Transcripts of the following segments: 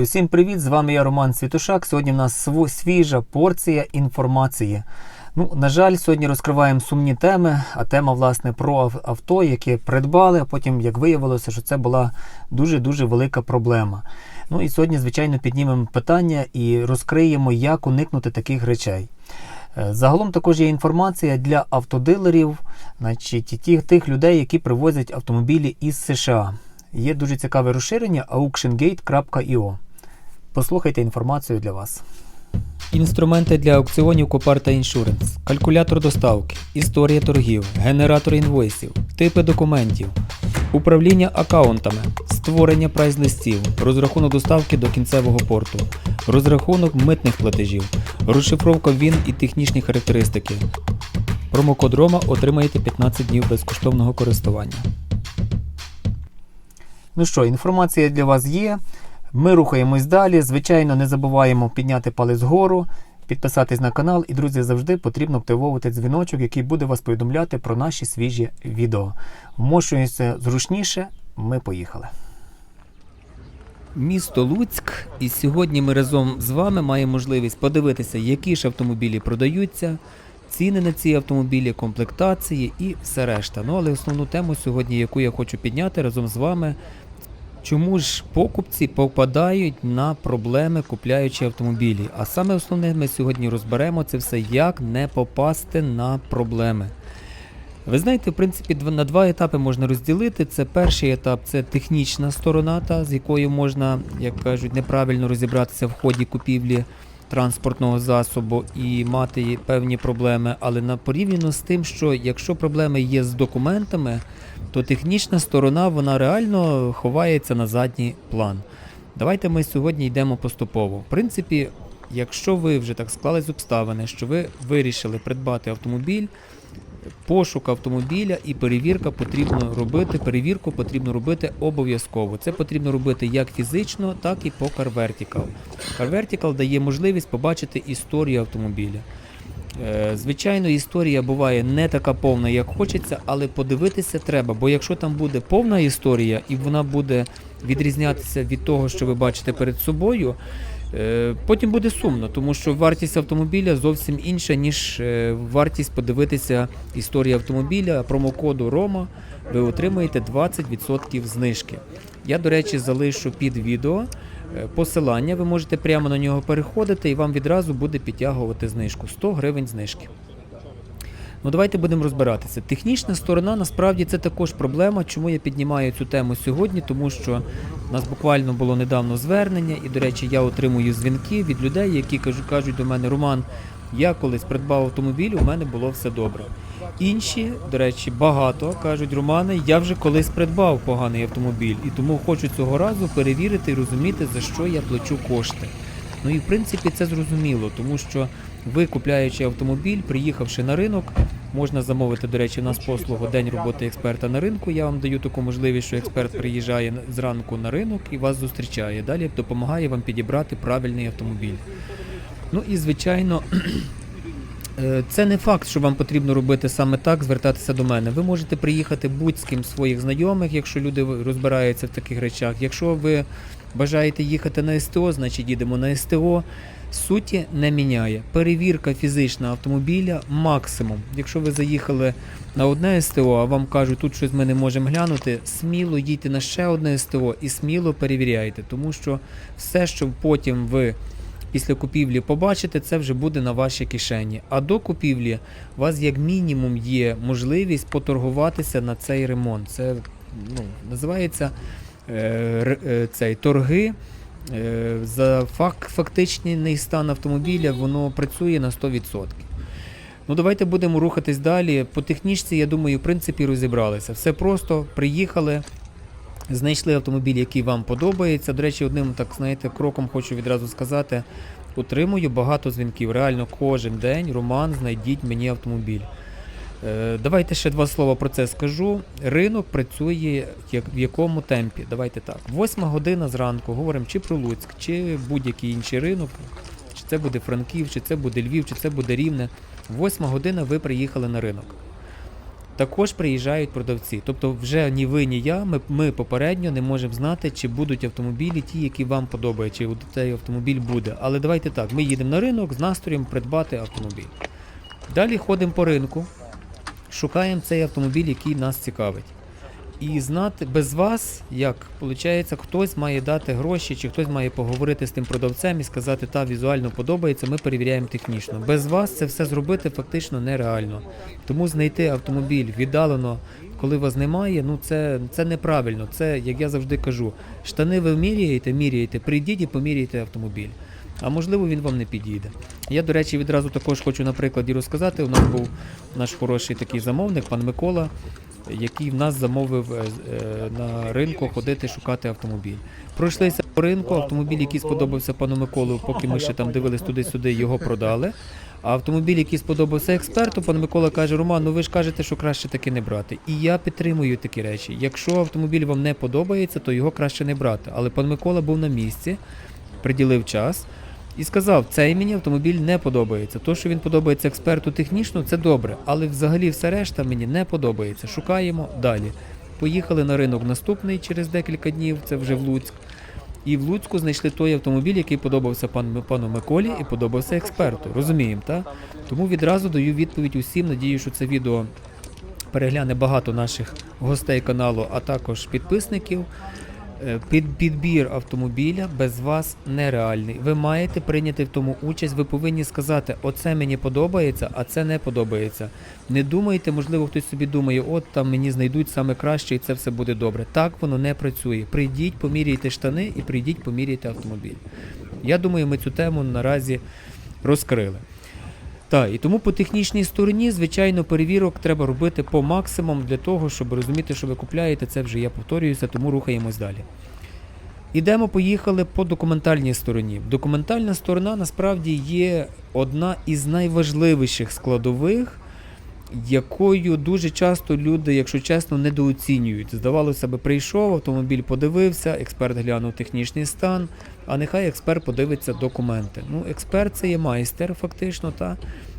Усім привіт! З вами я Роман Світушак. Сьогодні в нас свіжа порція інформації. Ну, на жаль, сьогодні розкриваємо сумні теми, а тема, власне, про авто, яке придбали, а потім, як виявилося, що це була дуже-дуже велика проблема. Ну і сьогодні, звичайно, піднімемо питання і розкриємо, як уникнути таких речей. Е, Загалом також є інформація для автодилерів, значить, тих, тих людей, які привозять автомобілі із США. Є дуже цікаве розширення auctiongate.io. Послухайте інформацію для вас. Інструменти для аукціонів Копарта Insurance, калькулятор доставки, історія торгів, генератор інвойсів, типи документів, управління аккаунтами, створення прайс-листів, розрахунок доставки до кінцевого порту, розрахунок митних платежів, розшифровка ВІН і технічні характеристики. Промокод Рома отримаєте 15 днів безкоштовного користування. Ну що, інформація для вас є. Ми рухаємось далі. Звичайно, не забуваємо підняти палець вгору, підписатись на канал. І, друзі, завжди потрібно активовувати дзвіночок, який буде вас повідомляти про наші свіжі відео. Вмощуємося зручніше. Ми поїхали. Місто Луцьк, і сьогодні ми разом з вами маємо можливість подивитися, які ж автомобілі продаються, ціни на ці автомобілі, комплектації і все решта. Ну але основну тему сьогодні, яку я хочу підняти разом з вами, чому ж покупці попадають на проблеми, купляючи автомобілі. А саме основне ми сьогодні розберемо це все, як не попасти на проблеми. Ви знаєте, в принципі, на два етапи можна розділити. Це перший етап це технічна сторона, та, з якою можна, як кажуть, неправильно розібратися в ході купівлі транспортного засобу і мати певні проблеми. Але на порівняно з тим, що якщо проблеми є з документами, то технічна сторона вона реально ховається на задній план. Давайте ми сьогодні йдемо поступово. В принципі, якщо ви вже так склались обставини, що ви вирішили придбати автомобіль, пошук автомобіля і перевірка потрібно робити. Перевірку потрібно робити обов'язково. Це потрібно робити як фізично, так і по CarVertical. CarVertical дає можливість побачити історію автомобіля. Е, Звичайно, історія буває не така повна, як хочеться, але подивитися треба. Бо якщо там буде повна історія і вона буде відрізнятися від того, що ви бачите перед собою, е, потім буде сумно, тому що вартість автомобіля зовсім інша, ніж е, вартість подивитися історію автомобіля. Промокоду Рома ви отримаєте 20% знижки. Я, до речі, залишу під відео посилання. Ви можете прямо на нього переходити і вам відразу буде підтягувати знижку 100 гривень знижки. Ну, давайте будемо розбиратися. Технічна сторона насправді це також проблема. Чому я піднімаю цю тему сьогодні? Тому що у нас буквально було недавно звернення, і, до речі, я отримую дзвінки від людей, які кажуть, кажуть до мене, Роман, я колись придбав автомобіль, у мене було все добре. Інші, до речі, багато кажуть, Романе, я вже колись придбав поганий автомобіль, і тому хочу цього разу перевірити і розуміти, за що я плачу кошти. Ну і в принципі це зрозуміло, тому що ви, купляючи автомобіль, приїхавши на ринок, можна замовити, до речі, у нас послугу День роботи експерта на ринку. Я вам даю таку можливість, що експерт приїжджає зранку на ринок і вас зустрічає. Далі допомагає вам підібрати правильний автомобіль. Ну і звичайно. Е, Це не факт, що вам потрібно робити саме так, звертатися до мене. Ви можете приїхати будь з ким своїх знайомих, якщо люди розбираються в таких речах. Якщо ви бажаєте їхати на СТО, значить їдемо на СТО. Суті не міняє. Перевірка фізична автомобіля максимум. Якщо ви заїхали на одне СТО, а вам кажуть, тут щось ми не можемо глянути, сміло їдьте на ще одне СТО і сміло перевіряйте, тому що все, що потім ви після купівлі побачите, це вже буде на вашій кишені. А до купівлі у вас як мінімум є можливість поторгуватися на цей ремонт. Це ну, називається е, е, цей торги. Е, За фак, фактичний стан автомобіля воно працює на 100%. Ну, давайте будемо рухатись далі. По технічці, я думаю, в принципі, розібралися. Все просто приїхали, знайшли автомобіль, який вам подобається. До речі, одним так знаєте, кроком хочу відразу сказати. Отримую багато дзвінків. Реально кожен день Роман, знайдіть мені автомобіль. Е, Давайте ще два слова про це скажу. Ринок працює в якому темпі? Давайте так. Восьма година зранку говоримо чи про Луцьк, чи будь-який інший ринок, чи це буде Франків, чи це буде Львів, чи це буде Рівне. Восьма година ви приїхали на ринок. Також приїжджають продавці. Тобто, вже ні ви, ні я, ми, ми попередньо не можемо знати, чи будуть автомобілі ті, які вам подобаються, чи цей автомобіль буде. Але давайте так, ми їдемо на ринок з настроєм придбати автомобіль. Далі ходимо по ринку, шукаємо цей автомобіль, який нас цікавить. І знати без вас, як виходить, хтось має дати гроші, чи хтось має поговорити з тим продавцем і сказати, та візуально подобається, ми перевіряємо технічно. Без вас це все зробити фактично нереально. Тому знайти автомобіль віддалено, коли вас немає, ну це, це неправильно. Це, як я завжди кажу, штани ви міряєте, міряєте, прийдіть і поміряйте автомобіль. А можливо він вам не підійде. Я, до речі, відразу також хочу на прикладі розказати. У нас був наш хороший такий замовник, пан Микола, який в нас замовив е, е, на ринку ходити шукати автомобіль. Пройшлися по ринку, автомобіль, який сподобався пану Миколу, поки ми ще там дивились туди-сюди, його продали. А автомобіль, який сподобався експерту, пан Микола каже: Роман, ну ви ж кажете, що краще таки не брати. І я підтримую такі речі. Якщо автомобіль вам не подобається, то його краще не брати. Але пан Микола був на місці, приділив час. І сказав, цей мені автомобіль не подобається. То, що він подобається експерту технічно, це добре, але взагалі все решта мені не подобається. Шукаємо далі. Поїхали на ринок наступний через декілька днів, це вже в Луцьк. І в Луцьку знайшли той автомобіль, який подобався пан, пану Миколі і подобався експерту. Розуміємо, так? Тому відразу даю відповідь усім. Надію, що це відео перегляне багато наших гостей каналу, а також підписників. Е, Під, підбір автомобіля без вас нереальний. Ви маєте прийняти в тому участь. Ви повинні сказати, оце мені подобається, а це не подобається. Не думайте, можливо, хтось собі думає, от там мені знайдуть саме краще і це все буде добре. Так воно не працює. Прийдіть, поміряйте штани і прийдіть, поміряйте автомобіль. Я думаю, ми цю тему наразі розкрили. Так, і тому по технічній стороні, звичайно, перевірок треба робити по максимуму для того, щоб розуміти, що ви купляєте. Це вже я повторююся, тому рухаємось далі. Ідемо, поїхали по документальній стороні. Документальна сторона насправді є одна із найважливіших складових, якою дуже часто люди, якщо чесно, недооцінюють. Здавалося би, прийшов, автомобіль подивився, експерт глянув технічний стан, а нехай експерт подивиться документи. Ну, експерт це є майстер, фактично, та,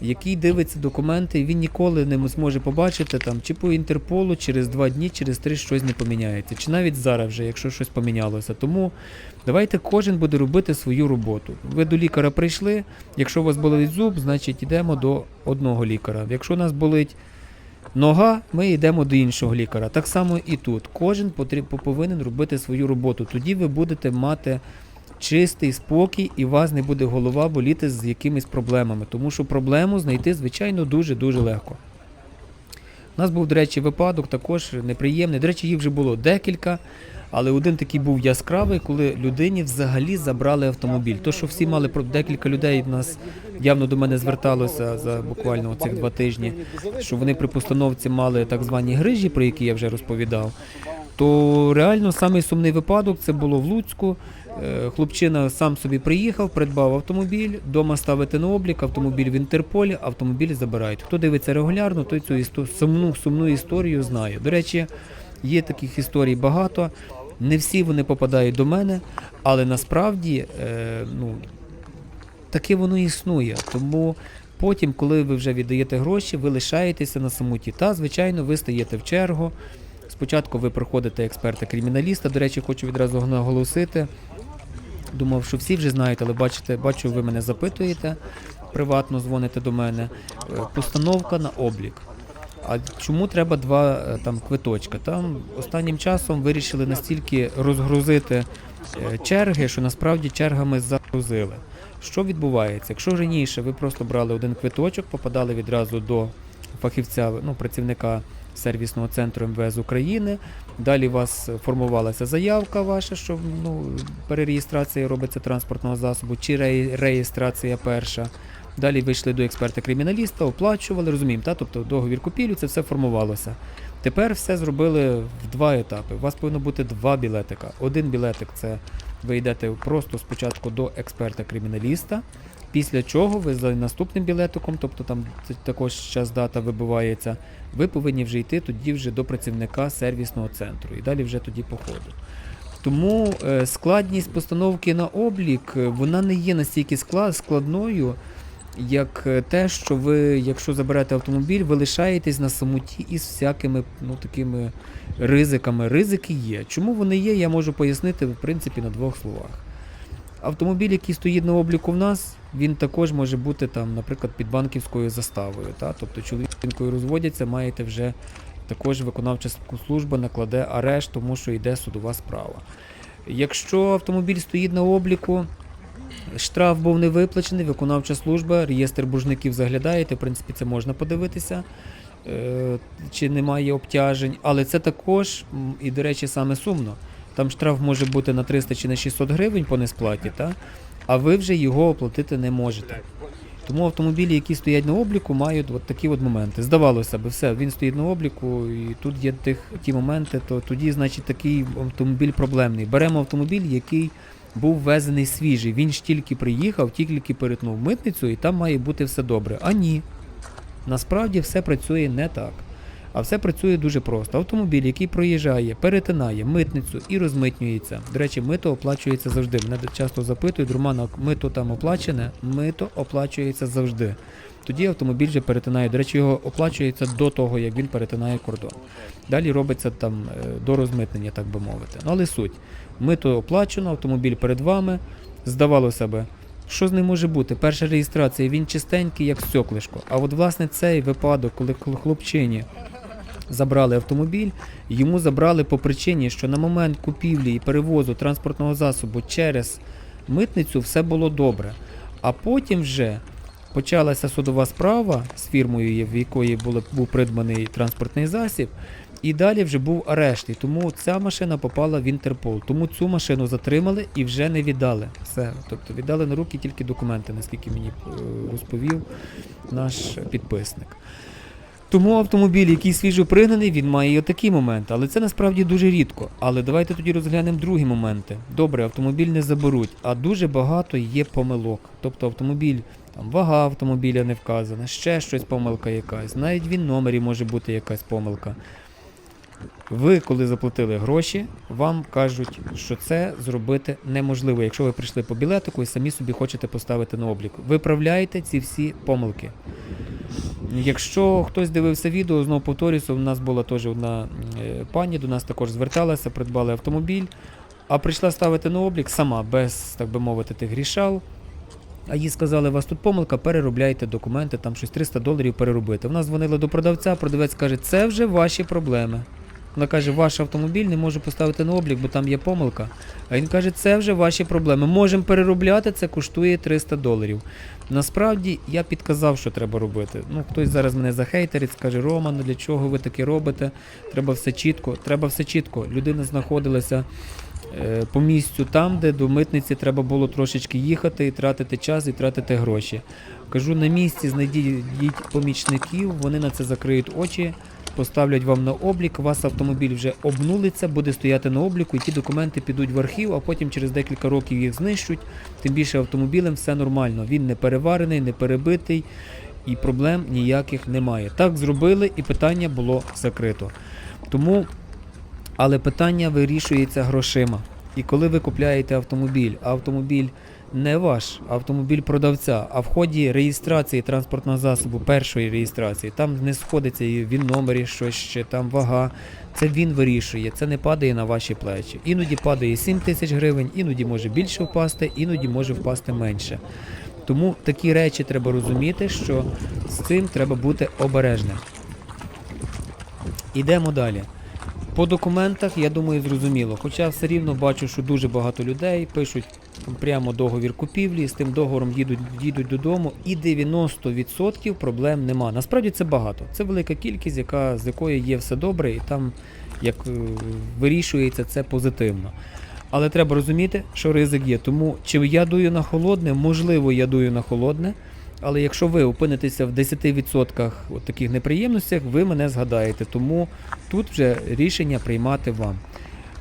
який дивиться документи, і він ніколи не зможе побачити там, чи по Інтерполу через два дні, через три щось не поміняється, чи навіть зараз вже, якщо щось помінялося. Тому давайте кожен буде робити свою роботу. Ви до лікаря прийшли. Якщо у вас болить зуб, значить йдемо до одного лікаря. Якщо у нас болить нога, ми йдемо до іншого лікаря. Так само і тут. Кожен повинен робити свою роботу. Тоді ви будете мати чистий спокій і у вас не буде голова боліти з якимись проблемами. Тому що проблему знайти, звичайно, дуже-дуже легко. У нас був, до речі, випадок також неприємний. До речі, їх вже було декілька. Але один такий був яскравий, коли людині взагалі забрали автомобіль. То, що всі мали декілька людей нас явно до мене зверталося за буквально цих два тижні, що вони при постановці мали так звані грижі, про які я вже розповідав. То реально самий сумний випадок це було в Луцьку. Е, Хлопчина сам собі приїхав, придбав автомобіль, дома ставити на облік, автомобіль в Інтерполі, автомобіль забирають. Хто дивиться регулярно, той цю істо- сумну, сумну історію знає. До речі, є таких історій багато. Не всі вони попадають до мене, але насправді е, ну, таке воно існує. Тому потім, коли ви вже віддаєте гроші, ви лишаєтеся на самоті. Та, звичайно, ви стаєте в чергу. Спочатку ви проходите експерта-криміналіста. До речі, хочу відразу наголосити. Думав, що всі вже знають, але бачите, бачу, ви мене запитуєте, приватно дзвоните до мене. Е, Постановка на облік. А чому треба два е, там квиточка? Там останнім часом вирішили настільки розгрузити е, черги, що насправді чергами загрузили. Що відбувається? Якщо раніше ви просто брали один квиточок, попадали відразу до фахівця, ну, працівника сервісного центру МВС України, далі у вас формувалася заявка ваша, що ну, перереєстрація робиться транспортного засобу, чи реєстрація перша. Далі вийшли до експерта-криміналіста, оплачували, розуміємо, та? тобто договір купівлі, це все формувалося. Тепер все зробили в два етапи. У вас повинно бути два білетика. Один білетик це ви йдете просто спочатку до експерта-криміналіста, після чого ви за наступним білетиком, тобто там також час дата вибивається, ви повинні вже йти тоді вже до працівника сервісного центру і далі вже тоді по ходу. Тому е, складність постановки на облік е, вона не є настільки скла- складною, як е, те, що ви, якщо заберете автомобіль, ви лишаєтесь на самоті із всякими ну, такими ризиками. Ризики є. Чому вони є, я можу пояснити в принципі на двох словах. Автомобіль, який стоїть на обліку в нас, він також може бути там, наприклад, під банківською заставою. Та? Тобто чоловікою розводяться, маєте вже також виконавча служба накладе арешт, тому що йде судова справа. Якщо автомобіль стоїть на обліку, штраф був не виплачений, виконавча служба, реєстр боржників заглядаєте, в принципі, це можна подивитися, е, чи немає обтяжень, але це також, і до речі, саме сумно. Там штраф може бути на 300 чи на 600 гривень по несплаті, та? а ви вже його оплатити не можете. Тому автомобілі, які стоять на обліку, мають от такі от моменти. Здавалося б, все, він стоїть на обліку, і тут є тих, ті моменти, то тоді, значить, такий автомобіль проблемний. Беремо автомобіль, який був ввезений свіжий. Він ж тільки приїхав, тільки перетнув митницю, і там має бути все добре. А ні. Насправді все працює не так. А все працює дуже просто. Автомобіль, який проїжджає, перетинає митницю і розмитнюється. До речі, мито оплачується завжди. Мене часто запитують, Романа, мито там оплачене, мито оплачується завжди. Тоді автомобіль вже перетинає. До речі, його оплачується до того, як він перетинає кордон. Далі робиться там е, до розмитнення, так би мовити. Ну але суть. Мито оплачено, автомобіль перед вами. Здавалося би, що з ним може бути? Перша реєстрація, він чистенький, як стеклишко. А от власне цей випадок, коли хл- хлопчині забрали автомобіль, йому забрали по причині, що на момент купівлі і перевозу транспортного засобу через митницю все було добре. А потім вже почалася судова справа з фірмою, в якої був придбаний транспортний засіб. І далі вже був арешт, і тому ця машина попала в Інтерпол. Тому цю машину затримали і вже не віддали. Все. Тобто віддали на руки тільки документи, наскільки мені е, розповів наш підписник. Тому автомобіль, який свіжо пригнаний, він має і отакий момент, але це насправді дуже рідко. Але давайте тоді розглянемо другі моменти. Добре, автомобіль не заберуть, а дуже багато є помилок. Тобто автомобіль, там вага автомобіля не вказана, ще щось помилка якась, навіть він номері може бути якась помилка. Ви, коли заплатили гроші, вам кажуть, що це зробити неможливо, якщо ви прийшли по білетику і самі собі хочете поставити на облік. Виправляйте ці всі помилки. Якщо хтось дивився відео, знову повторюся, у нас була теж одна е, пані, до нас також зверталася, придбали автомобіль, а прийшла ставити на облік сама, без, так би мовити, тих рішал. А їй сказали, у вас тут помилка, переробляйте документи, там щось 300 доларів переробити. Вона дзвонила до продавця, продавець каже, це вже ваші проблеми. Вона каже, ваш автомобіль не можу поставити на облік, бо там є помилка. А він каже, це вже ваші проблеми. Можемо переробляти, це коштує 300 доларів. Насправді я підказав, що треба робити. Ну, хтось зараз мене захейтерить, скаже, Рома, ну для чого ви таке робите? Треба все чітко. Треба все чітко. Людина знаходилася е, по місцю там, де до митниці треба було трошечки їхати і тратити час і тратити гроші. Кажу, на місці знайдіть помічників, вони на це закриють очі. Поставлять вам на облік, вас автомобіль вже обнулиться, буде стояти на обліку, і ті документи підуть в архів, а потім через декілька років їх знищуть. Тим більше автомобілем все нормально. Він не переварений, не перебитий і проблем ніяких немає. Так зробили, і питання було закрито. Тому, але питання вирішується грошима. І коли ви купляєте автомобіль, автомобіль не ваш, автомобіль продавця, а в ході реєстрації транспортного засобу, першої реєстрації, там не сходиться і він номері, щось ще, там вага. Це він вирішує, це не падає на ваші плечі. Іноді падає 7 тисяч гривень, іноді може більше впасти, іноді може впасти менше. Тому такі речі треба розуміти, що з цим треба бути обережним. Ідемо далі. По документах, я думаю, зрозуміло. Хоча все рівно бачу, що дуже багато людей пишуть прямо договір купівлі, з тим договором їдуть, їдуть додому, і 90% проблем нема. Насправді це багато. Це велика кількість, яка, з якою є все добре, і там як е, вирішується це позитивно. Але треба розуміти, що ризик є. Тому чи я дую на холодне, можливо, я дую на холодне. Але якщо ви опинитеся в 10% от таких неприємностях, ви мене згадаєте. Тому тут вже рішення приймати вам.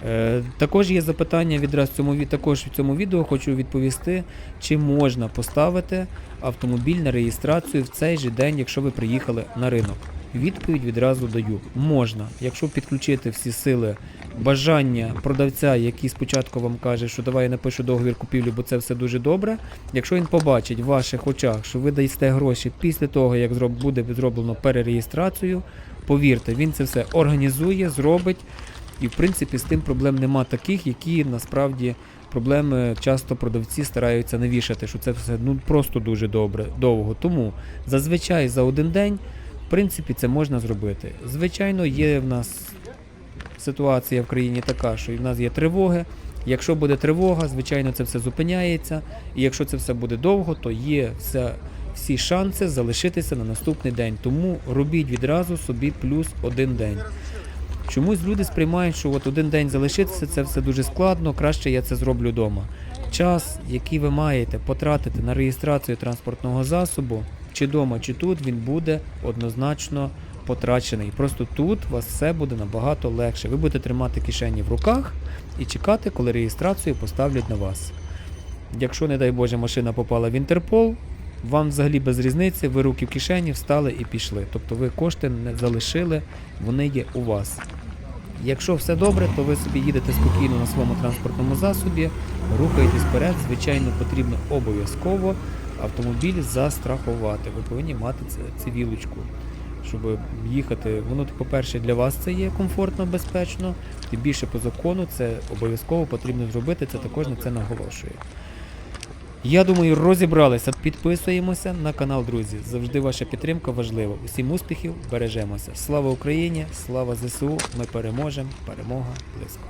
Е, також є запитання відразу цьому, також в цьому відео хочу відповісти, чи можна поставити автомобіль на реєстрацію в цей же день, якщо ви приїхали на ринок. Відповідь відразу даю. Можна, якщо підключити всі сили бажання продавця, який спочатку вам каже, що давай я напишу договір купівлі, бо це все дуже добре. Якщо він побачить в ваших очах, що ви даєте гроші після того, як буде зроблено перереєстрацію, повірте, він це все організує, зробить. І в принципі з тим проблем нема таких, які насправді проблеми часто продавці стараються навішати, що це все ну просто дуже добре, довго. Тому зазвичай за один день, в принципі, це можна зробити. Звичайно, є в нас ситуація в країні така, що в нас є тривоги. Якщо буде тривога, звичайно, це все зупиняється. І якщо це все буде довго, то є вся, всі шанси залишитися на наступний день. Тому робіть відразу собі плюс один день. Чомусь люди сприймають, що от один день залишитися, це все дуже складно, краще я це зроблю вдома. Час, який ви маєте потратити на реєстрацію транспортного засобу, чи вдома, чи тут, він буде однозначно потрачений. Просто тут у вас все буде набагато легше. Ви будете тримати кишені в руках і чекати, коли реєстрацію поставлять на вас. Якщо, не дай Боже, машина попала в Інтерпол, вам взагалі без різниці, ви руки в кишені встали і пішли. Тобто ви кошти не залишили, вони є у вас. Якщо все добре, то ви собі їдете спокійно на своєму транспортному засобі, рухаєтесь вперед. Звичайно, потрібно обов'язково автомобіль застрахувати. Ви повинні мати цивілочку, щоб їхати. Воно, по-перше, для вас це є комфортно, безпечно, тим більше по закону це обов'язково потрібно зробити. Це також на це наголошує. Я думаю, розібралися. Підписуємося на канал, друзі. Завжди ваша підтримка важлива. Усім успіхів, бережемося. Слава Україні, слава ЗСУ. Ми переможемо. Перемога близько.